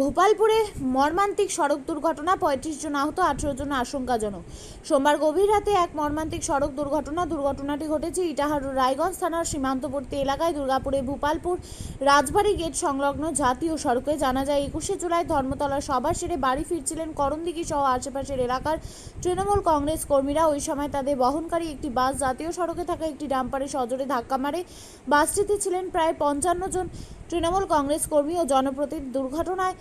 ভোপালপুরে মর্মান্তিক সড়ক দুর্ঘটনা, পঁয়ত্রিশ জন আহত, আঠেরো জন আশঙ্কাজনক। সোমবার গভীর রাতে এক মর্মান্তিক সড়ক দুর্ঘটনা, দুর্ঘটনাটি ঘটেছে ইটাহার রায়গঞ্জ থানার সীমান্তবর্তী এলাকায় দুর্গাপুরে ভোপালপুর রাজবাড়ী গেট সংলগ্ন জাতীয় সড়কে। জানা যায়, একুশে জুলাই ধর্মতলার সভা সেরে বাড়ি ফিরছিলেন করণদিঘি সহ আশেপাশের এলাকার তৃণমূল কংগ্রেস কর্মীরা। ওই সময় তাদের বহনকারী একটি বাস জাতীয় সড়কে থাকা একটি ডাম্পারে সজোরে ধাক্কা মারে। বাসটিতে ছিলেন প্রায় পঞ্চান্ন জন তৃণমূল কংগ্রেস কর্মী ও জনপ্রতিনিধি দুর্ঘটনায়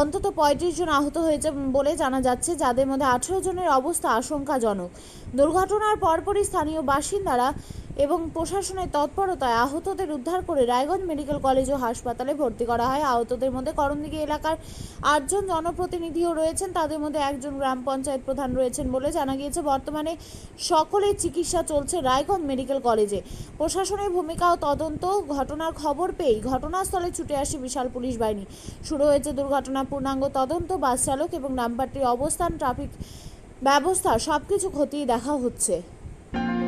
অন্তত পঁয়ত্রিশ জন আহত হয়েছে বলে জানা যাচ্ছে, যাদের মধ্যে আঠেরো জনের অবস্থা আশঙ্কাজনক। দুর্ঘটনার পরপরই স্থানীয় বাসিন্দারা এবং প্রশাসনের তৎপরতায় আহতদের উদ্ধার করে রায়গঞ্জ মেডিকেল কলেজ ও হাসপাতালে ভর্তি করা হয়। আহতদের মধ্যে করণদিঘি এলাকার আটজন জনপ্রতিনিধিও রয়েছেন। তাদের মধ্যে একজন গ্রাম পঞ্চায়েত প্রধান রয়েছেন বলে জানা গিয়েছে। বর্তমানে সকলের চিকিৎসা চলছে রায়গঞ্জ মেডিকেল কলেজে। প্রশাসনের ভূমিকা ও তদন্ত ঘটনার খবর পেয়েই ঘটনাস্থলে ছুটে আসে বিশাল পুলিশ বাহিনী। শুরু হয়েছে দুর্ঘটনা, পূর্ণাঙ্গ তদন্ত, বাস চালক এবং নাম্বারটির অবস্থান, ট্রাফিক ব্যবস্থা, সবকিছু খতিয়ে দেখা হচ্ছে।